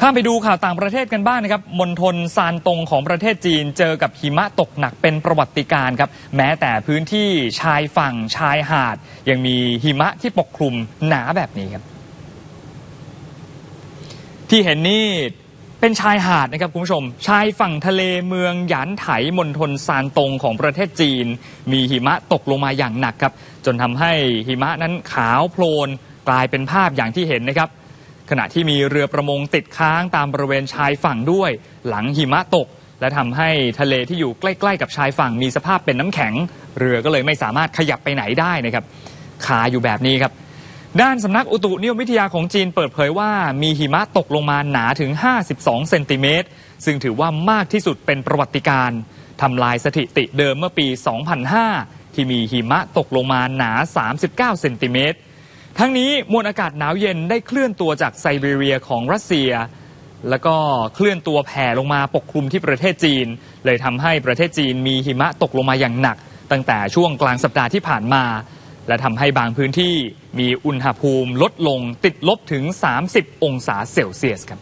ข้ามไปดูข่าวต่างประเทศกันบ้างนะครับมณฑลซานตงของประเทศจีนเจอกับหิมะตกหนักเป็นประวัติการครับ แม้แต่พื้นที่ชายฝั่งชายหาด ยังมีหิมะที่ปกคลุมหนาแบบนี้ครับ ที่เห็นนี่เป็นชายหาดนะครับคุณผู้ชม ชายฝั่งทะเลเมืองหยานไถมณฑลซานตงของประเทศจีน มีหิมะตกลงมาอย่างหนักครับ จนทำให้หิมะนั้นขาวโพลนกลายเป็นภาพอย่างที่เห็นนะครับ ขณะที่มีเรือประมงติดค้างตามบริเวณชายฝั่งด้วย หลังหิมะตก และทำให้ทะเลที่อยู่ใกล้ ๆ กับชายฝั่งมีสภาพเป็นน้ำแข็ง เรือก็เลยไม่สามารถขยับไปไหนได้นะครับคาอยู่แบบนี้ครับ ด้านสำนักอุตุนิยมวิทยาของจีนเปิดเผยว่ามีหิมะตกลงมาหนาถึง 52 เซนติเมตร ซึ่งถือว่ามากที่สุดเป็นประวัติการณ์ทำลายสถิติเดิมเมื่อปี 2005 ที่มีหิมะตกลงมาหนา 39 เซนติเมตร ทั้งนี้มวลอากาศหนาวเย็นได้เคลื่อนตัวจากไซบีเรียของรัสเซีย แล้วก็เคลื่อนตัวแผ่ลงมาปกคลุมที่ประเทศจีน เลยทำให้ประเทศจีนมีหิมะตกลงมาอย่างหนัก ตั้งแต่ช่วงกลางสัปดาห์ที่ผ่านมา และทำให้บางพื้นที่มีอุณหภูมิลดลงติดลบถึง 30 องศาเซลเซียสครับ